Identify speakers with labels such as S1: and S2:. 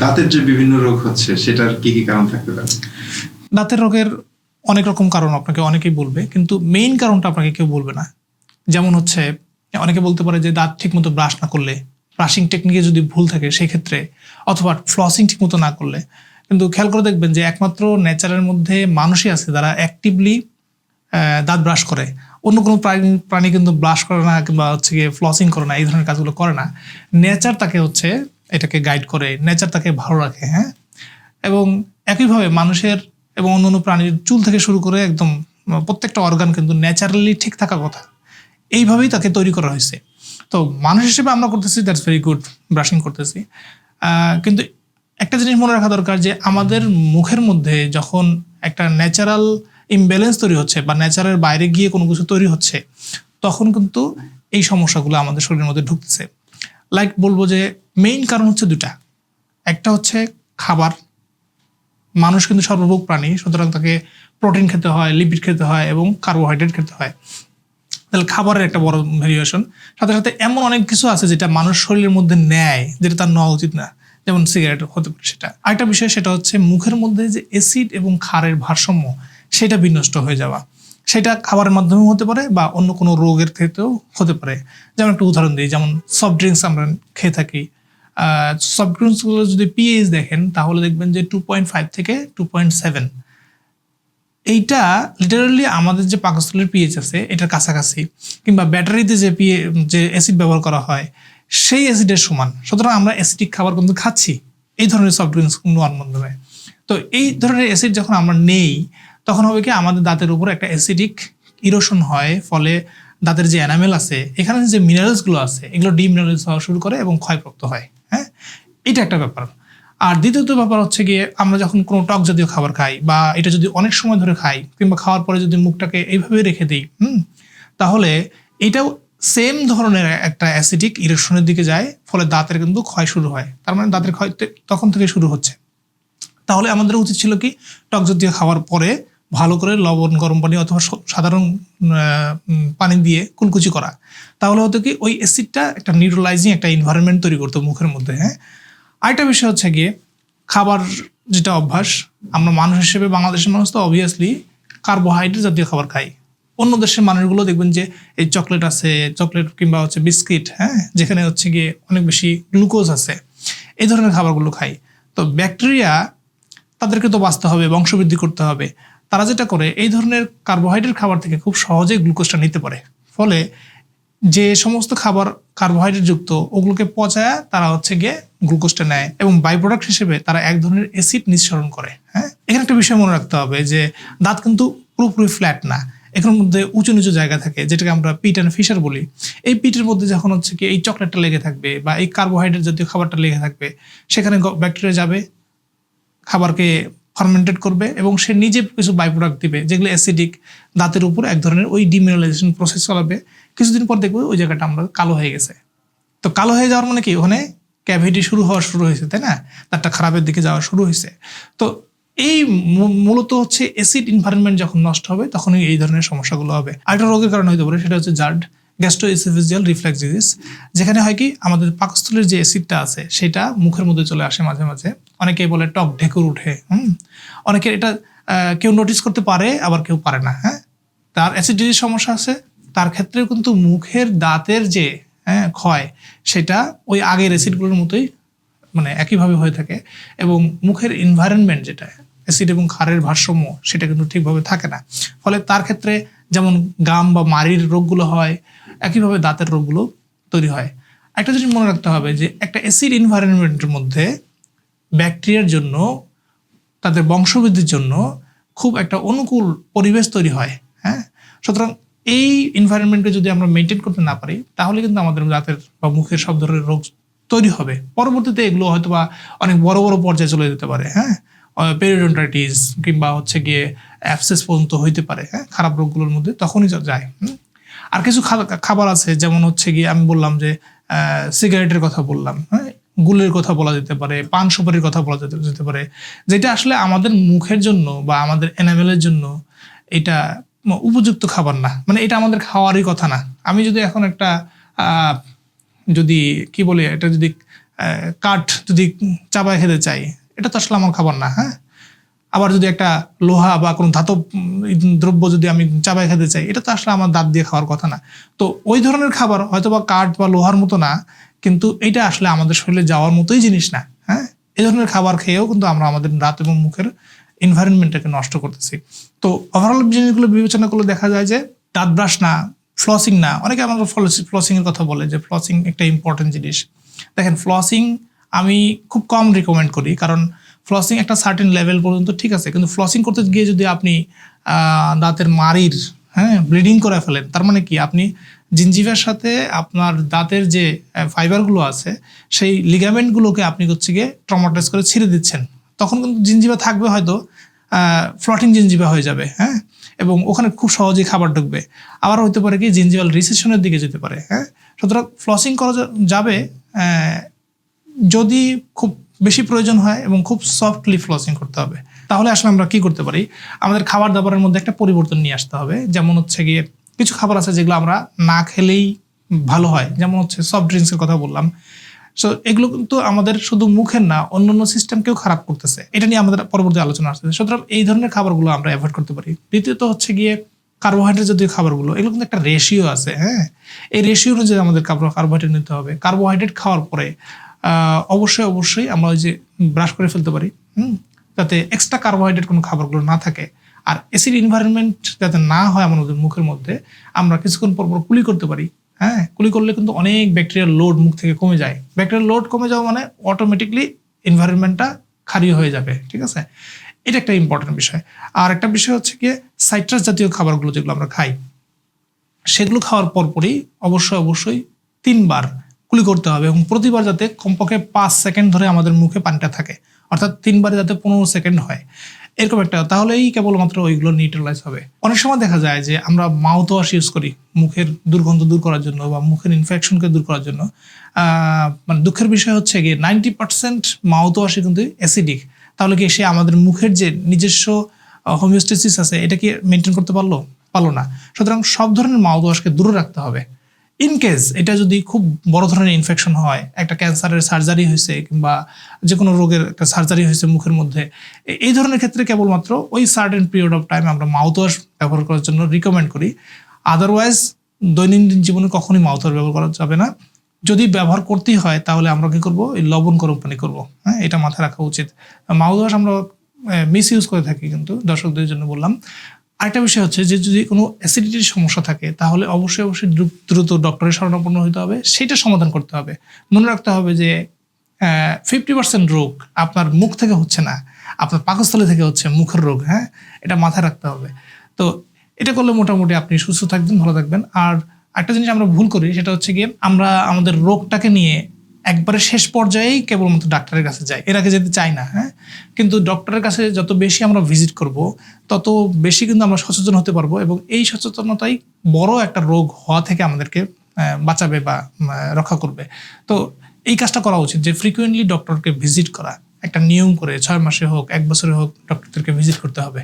S1: দাঁতের যে বিভিন্ন রোগ হচ্ছে, সেটার কি কি কারণ থাকতে পারে?
S2: দাঁতের রোগের অনেক রকম কারণ আপনাকে অনেকেই বলবে, কিন্তু মেইন কারণটা আপনাকে কেউ বলবে না। যেমন হচ্ছে, অনেকে বলতে পারে যে দাঁত ঠিকমতো ব্রাশ না করলে ব্রাশিং টেকনিকে যদি ভুল থাকে সেই ক্ষেত্রে অথবা ফ্লসিং ঠিকমতো না করলে। কিন্তু খেয়াল করে দেখবেন যে একমাত্র নেচারের মধ্যে মানুষই আছে যারা অ্যাক্টিভলি দাঁত ব্রাশ করে। অন্য কোনো প্রাণী প্রাণী কিন্তু ব্রাশ করে না কিংবা হচ্ছে গিয়ে ফ্লসিং করে না, এই ধরনের কাজগুলো করে না। নেচার তাকে হচ্ছে এটাকে গাইড করে নেচার তাকে ভালো রাখে হ্যাঁ? এবং একইভাবে মানুষের এবং অন্যান্য প্রাণীর চুল থেকে শুরু করে একদম, প্রত্যেকটা অর্গান কিন্তু ন্যাচারালি ঠিক থাকার কথা। এইভাবেই তাকে তৈরি করা হয়েছে। তো মানুষ হিসেবে আমরা করতেছি দ্যাটস ভেরি গুড ব্রাশিং করতেছি। কিন্তু একটা জিনিস মনে রাখা দরকার যে আমাদের মুখের মধ্যে যখন একটা ন্যাচারাল ইমব্যালেন্স তৈরি হচ্ছে বা ন্যাচারের বাইরে গিয়ে কোনো কিছু তৈরি হচ্ছে, তখন কিন্তু এই সমস্যাগুলো আমাদের শরীরের মধ্যে ঢুকতেছে। লাইক বলব যে মেইন কারণ হচ্ছে দুটা একটা হচ্ছে খাবার। মানুষ কিন্তু সর্বভোগ প্রাণী, সুতরাং তাকে প্রোটিন খেতে হয় লিপিড খেতে হয় এবং কার্বোহাইড্রেট খেতে হয়। তাহলে খাবারের একটা বড় ভেরিয়েশন সাথে সাথে এমন অনেক কিছু আছে যেটা মানুষ শরীরের মধ্যে নেয়, যেটা তার নেওয়া উচিত না। যেমন সিগারেট হতে পারে সেটা। আরেকটা বিষয় সেটা হচ্ছে মুখের মধ্যে যে অ্যাসিড এবং ক্ষারের ভারসাম্য, সেটা বিনষ্ট হয়ে যাওয়া। সেটা খাবারের মাধ্যমেও হতে পারে বা অন্য কোনো রোগের ক্ষেত্রেও হতে পারে। যেমন একটা উদাহরণ দিই, যেমন সফট ড্রিঙ্কস আমরা খেয়ে থাকি। সফট ড্রিঙ্কসগুলো যদি পিএইচ দেখেন, তাহলে দেখবেন যে টু পয়েন্ট ফাইভ থেকে টু পয়েন্ট সেভেন এইটা লিটারালি আমাদের যে পাকস্থলীর পিএইচ আছে, এটার কাছাকাছি। কিংবা ব্যাটারিতে যে পিএ যে অ্যাসিড ব্যবহার করা হয়, সেই অ্যাসিডের সমান। সুতরাং আমরা অ্যাসিডিক খাবার কিন্তু খাচ্ছি, এই ধরনের সফট ড্রিঙ্কস নেওয়ার মাধ্যমে। তো এই ধরনের অ্যাসিড যখন আমরা নেই তখন হবে কি আমাদের দাঁতের উপর একটা অ্যাসিডিক ইরোশন হয়, ফলে দাঁতের যে অ্যানামেল আছে, এখানে যে মিনারেলসগুলো আছে, এগুলো ডিমিনারেলস হওয়া শুরু করে এবং ক্ষয়প্রাপ্ত হয় হ্যাঁ? এটা একটা ব্যাপার। আর দ্বিতীয়ত ব্যাপার হচ্ছে গিয়ে আমরা যখন কোনো টক জাতীয় খাবার খাই বা এটা যদি অনেক সময় ধরে খাই, কিংবা খাওয়ার পরে যদি মুখটাকে এইভাবে রেখে দিই, হুম? তাহলে এটাও সেম ধরনের একটা অ্যাসিডিক ইরেকশনের দিকে যায়, ফলে দাঁতের কিন্তু ক্ষয় শুরু হয়। তার মানে দাঁতের ক্ষয় তখন থেকে শুরু হচ্ছে। তাহলে আমাদের উচিত ছিল কি, টক জাতীয় খাওয়ার পরে ভালো করে লবণ, গরম পানি অথবা সাধারণ পানি দিয়ে কুলকুচি করা। তাহলে হতো কি ওই অ্যাসিডটা একটা নিউট্রালাইজিং একটা এনভায়রনমেন্ট তৈরি করতো মুখের মধ্যে হ্যাঁ? আরেকটা বিষয় হচ্ছে গিয়ে খাবার যেটা অভ্যাস, আমরা মানুষ হিসেবে বাংলাদেশের মানুষ তো অবভিয়াসলি কার্বোহাইড্রেট জাতীয় খাবার খাই। অন্য দেশের মানুষগুলো দেখবেন যে এই চকলেট আছে চকলেট কিংবা হচ্ছে বিস্কিট হ্যাঁ? যেখানে হচ্ছে গিয়ে অনেক বেশি গ্লুকোজ আছে, এই ধরনের খাবারগুলো খাই। তো ব্যাকটেরিয়া তাদেরকে তো বাঁচতে হবে, বংশবৃদ্ধি করতে হবে। তারা যেটা করে, এই ধরনের কার্বোহাইড্রেট খাবার থেকে খুব সহজে গ্লুকোজটা নিতে পারে। ফলে যে সমস্ত খাবার কার্বোহাইড্রেট যুক্ত, ওগুলোকে পচায় তারা হচ্ছে গিয়ে গ্লুকোজটা নেয় এবং বাই প্রোডাক্ট হিসেবে তারা এক ধরনের অ্যাসিড নিঃসরণ করে হ্যাঁ? এখানে একটা বিষয় মনে রাখতে হবে যে, দাঁত কিন্তু পুরোপুরি ফ্ল্যাট না। এখানের মধ্যে উঁচু নিচু জায়গা থাকে, যেটাকে আমরা পিট অ্যান্ড ফিশার বলি। এই পিটের মধ্যে যখন হচ্ছে কি এই চকলেটটা লেগে থাকবে বা এই কার্বোহাইড্রেট জাতীয় খাবারটা লেগে থাকবে, সেখানে ব্যাকটেরিয়া যাবে, খাবারকে ফার্মেন্টেড করবে এবং সে নিজে কিছু বাই প্রোডাক্ট দিবে, যেগুলো অ্যাসিডিক দাঁতের উপর এক ধরনের ওই ডিমিনালাইজেশন প্রসেস চলাবে। কিছুদিন পর দেখবে ওই জায়গাটা আমরা কালো হয়ে গেছে। তো কালো হয়ে যাওয়ার মানে কি? ওখানে ক্যাভিটি শুরু হওয়া শুরু হয়েছে, তাই না? তারটা খারাপের দিকে যাওয়া শুরু হয়েছে। তো এই মূলত হচ্ছে অ্যাসিড এনভায়রনমেন্ট যখন নষ্ট হবে, তখনই এই ধরনের সমস্যাগুলো হবে। আরেকটা রোগের কারণে হতে পারে, সেটা হচ্ছে জার্ড। গ্যাস্ট্রোএসিফিজিয়াল রিফ্লেক্স ডিজিজ যেখানে হয় কি, আমাদের পাকস্থলের যে অ্যাসিডটা আছে, সেটা মুখের মধ্যে চলে আসে মাঝে মাঝে। অনেকেই বলে টক ঢেকুর উঠে, হুম? অনেকের এটা কেউ নোটিস করতে পারে, আবার কেউ পারে না হ্যাঁ? তার অ্যাসিডিটির সমস্যা আছে, তার ক্ষেত্রেও কিন্তু মুখের দাঁতের যে হ্যাঁ ক্ষয়, সেটা ওই আগের অ্যাসিডগুলোর মতোই মানে একইভাবে হয়ে থাকে এবং মুখের এনভায়রনমেন্ট যেটা অ্যাসিড এবং ক্ষারের ভারসাম্য, সেটা কিন্তু ঠিকভাবে থাকে না। ফলে তার ক্ষেত্রে যেমন গাম বা মাড়ির রোগগুলো হয় একইভাবে দাঁতের রোগগুলো তৈরি হয়। একটা জিনিস মনে রাখতে হবে যে একটা অ্যাসিড এনভায়রনমেন্টের মধ্যে ব্যাকটেরিয়ার জন্য, তাদের বংশবৃদ্ধির জন্য খুব একটা অনুকূল পরিবেশ তৈরি হয় হ্যাঁ? সুতরাং এই এনভায়রনমেন্টকে যদি আমরা মেনটেন করতে না পারি, তাহলে কিন্তু আমাদের দাঁতের বা মুখের সব ধরনের রোগ তৈরি হবে। পরবর্তীতে এগুলো হয়তো বা অনেক বড় বড় পর্যায়ে চলে যেতে পারে হ্যাঁ? পেরিডন্টাইটিস কিংবা হচ্ছে গিয়ে অ্যাপসেস পর্যন্ত হইতে পারে হ্যাঁ? খারাপ রোগগুলোর মধ্যে তখনই যায়, হুম? আর কিছু খাবার আছে, যেমন হচ্ছে গিয়ে আমি বললাম যে সিগারেটের কথা বললাম হ্যাঁ? গুলের কথা বলা যেতে পারে, পান সুপারির কথা বলা যেতে পারে। যেটা আসলে আমাদের মুখের জন্য বা আমাদের এনামেলের জন্য এটা উপযুক্ত খাবার না। মানে এটা আমাদের খাওয়ারই কথা না। আমি যদি এখন একটা যদি কি বলে, এটা যদি কাঠ যদি চাবায় খেতে চাই, এটা তো আসলে আমার খাবার না হ্যাঁ? আবার যদি একটা লোহা বা কোনো ধাতব দ্রব্য যদি আমি চাবাই খেতে চাই, এটা তো আসলে আমার দাঁত দিয়ে খাওয়ার কথা না। তো ওই ধরনের খাবার হয়তো বা কাঠ বা লোহার মতো না, কিন্তু এটা আসলে আমাদের শরীরে যাওয়ার মতোই জিনিস না হ্যাঁ? এই ধরনের খাবার খেয়েও কিন্তু আমরা আমাদের দাঁত এবং মুখের এনভায়রনমেন্টটাকে নষ্ট করতেছি। তো ওভারঅল জিনিসগুলো বিবেচনা করলে দেখা যায় যে দাঁত ব্রাশ না ফ্লসিং না, অনেকে আমাদের ফ্লসিং এর কথা বলে যে ফ্লসিং একটা ইম্পর্টেন্ট জিনিস। দেখেন ফ্লসিং আমি খুব কম রিকমেন্ড করি, কারণ ফ্লসিং একটা সার্টেন লেভেল পর্যন্ত ঠিক আছে, কিন্তু ফ্লসিং করতে গিয়ে যদি আপনি দাঁতের মারির হ্যাঁ ব্লিডিং করে ফেলেন, তার মানে কি? আপনি জিঞ্জিভার সাথে আপনার দাঁতের যে ফাইবারগুলো আছে, সেই লিগামেন্টগুলোকে আপনি হচ্ছে গিয়ে ট্রমাটাইজ করে ছিঁড়ে দিচ্ছেন। তখন কিন্তু জিঞ্জিভা থাকবে হয়তো ফ্লটিং জিঞ্জিভা হয়ে যাবে হ্যাঁ? এবং ওখানে খুব সহজেই খাবার ঢুকবে। আবার হতে পারে কি জিঞ্জিভাল রিসেশনের দিকে যেতে পারে হ্যাঁ? সুতরাং ফ্লসিং করা যাবে যদি খুব বেশি প্রয়োজন হয় এবং খুব সফটলি ফ্লসিং করতে হবে। তাহলে আসলে আমরা কি করতে পারি? আমাদের খাবার দাবারের মধ্যে একটা পরিবর্তন নিয়ে আসতে হবে। যেমন হচ্ছে গিয়ে কিছু খাবার আছে যেগুলো আমরা না খেলেই ভালো হয়। যেমন হচ্ছে সফট ড্রিঙ্কসের কথা বললাম। সো এগুলো কিন্তু আমাদের শুধু মুখের না, অন্যান্য সিস্টেমকেও খারাপ করতেছে। এটা নিয়ে আমাদের পরবর্তী আলোচনা আসছে সুতরাং এই ধরনের খাবারগুলো আমরা অ্যাভয়েড করতে পারি। দ্বিতীয়ত হচ্ছে গিয়ে কার্বোহাইড্রেট জাতীয় খাবারগুলো, এগুলো কিন্তু একটা রেশিও আছে হ্যাঁ? এই রেশিও অনুযায়ী আমাদের কার্বোহাইড্রেট নিতে হবে। কার্বোহাইড্রেট খাওয়ার পরে অবশ্যই অবশ্যই আমরা ওই যে ব্রাশ করে ফেলতে পারি, হুম? যাতে এক্সট্রা কার্বোহাইড্রেট কোনো খাবারগুলো না থাকে। আর অ্যাসিড এনভায়রনমেন্ট যাতে না হয় আমাদের মুখের মধ্যে, আমরা কিছুক্ষণ পর পর কুলি করতে পারি হ্যাঁ? কুলি করলে কিন্তু অনেক ব্যাকটেরিয়ার লোড মুখ থেকে কমে যায়। ব্যাকটেরিয়ার লোড কমে যাওয়া মানে অটোমেটিকলি এনভায়রনমেন্টটা খারিয়ে হয়ে যাবে, ঠিক আছে? এটা একটা ইম্পর্টেন্ট বিষয়। আর একটা বিষয় হচ্ছে গিয়ে সাইট্রাস জাতীয় খাবারগুলো যেগুলো আমরা খাই, সেগুলো খাওয়ার পরপরই অবশ্যই অবশ্যই তিনবার কুলি করতে হবে এবং প্রতিবার যাতে কমপক্ষে পাঁচ সেকেন্ড ধরে আমাদের মুখে পানিটা থাকে, অর্থাৎ তিনবারে যাতে পনেরো সেকেন্ড হয়, এরকম একটা, তাহলেই কেবলমাত্র ওইগুলো নিউট্রালাইজ হবে। অনেক সময় দেখা যায় যে আমরা মাউথ ওয়াশ ইউজ করি, মুখের দুর্গন্ধ দূর করার জন্য বা মুখের ইনফেকশনকে দূর করার জন্য। মানে দুঃখের বিষয় হচ্ছে গিয়ে নাইনটি পার্সেন্ট মাউথ ওয়াশে কিন্তু অ্যাসিডিক তাহলে কি সে আমাদের মুখের যে নিজস্ব হোমিওস্টেসিস আছে, এটা কি মেনটেন করতে পারল? পারল না। সুতরাং সব ধরনের মাউথ ওয়াশকে দূরে রাখতে হবে। ইন কেস এটা যদি খুব বড় ধরনের ইনফেকশন হয়, একটা ক্যান্সারের সার্জারি হয়েছে কিংবা যে কোনো রোগের একটা সার্জারি হয়েছে মুখের মধ্যে এই ধরনের ক্ষেত্রে কেবলমাত্র ওই সার্টেন পিরিয়ড অফ টাইম আমরা মাউথ ওয়াশ ব্যবহার করার জন্য রিকমেন্ড করি। আদারওয়াইজ দৈনন্দিন জীবনে কখনই মাউথ ওয়াশ ব্যবহার করা যাবে না। যদি ব্যবহার করতেই হয়, তাহলে আমরা কী করব? এই লবণ গরম পানি করব। হ্যাঁ এটা মাথায় রাখা উচিত। মাউথ ওয়াশ আমরা মিস ইউজ করে থাকি কিন্তু, দর্শকদের জন্য বললাম। আরেকটা বিষয় হচ্ছে যে যদি কোনো অ্যাসিডিটির সমস্যা থাকে, তাহলে অবশ্যই অবশ্যই দ্রু- দ্রুত ডক্টরের শরণাপন্ন হতে হবে। সেটা সমাধান করতে হবে। মনে রাখতে হবে যে ফিফটি পার্সেন্ট রোগ আপনার মুখ থেকে হচ্ছে না, আপনার পাকস্থলী থেকে হচ্ছে মুখের রোগ হ্যাঁ? এটা মাথায় রাখতে হবে। তো এটা করলে মোটামুটি আপনি সুস্থ থাকবেন, ভালো থাকবেন। আর একটা জিনিস আমরা ভুল করি, সেটা হচ্ছে গিয়ে আমরা আমাদের রোগটাকে নিয়ে একবারে শেষ পর্যায়েই কেবলমাত্র ডাক্তারের কাছে যাই এর আগে যেতে চাই না হ্যাঁ? কিন্তু ডক্টরের কাছে যত বেশি আমরা ভিজিট করব, তত বেশি কিন্তু আমরা সচেতন হতে পারব এবং এই সচেতনতাই বড় একটা রোগ হওয়া থেকে আমাদেরকে বাঁচাবে বা রক্ষা করবে। তো এই কাজটা করা উচিত যে ফ্রিকুয়েন্টলি ডক্টরকে ভিজিট করা, একটা নিয়ম করে ছয় মাসে হোক, এক বছরে হোক ডক্টরদেরকে ভিজিট করতে হবে।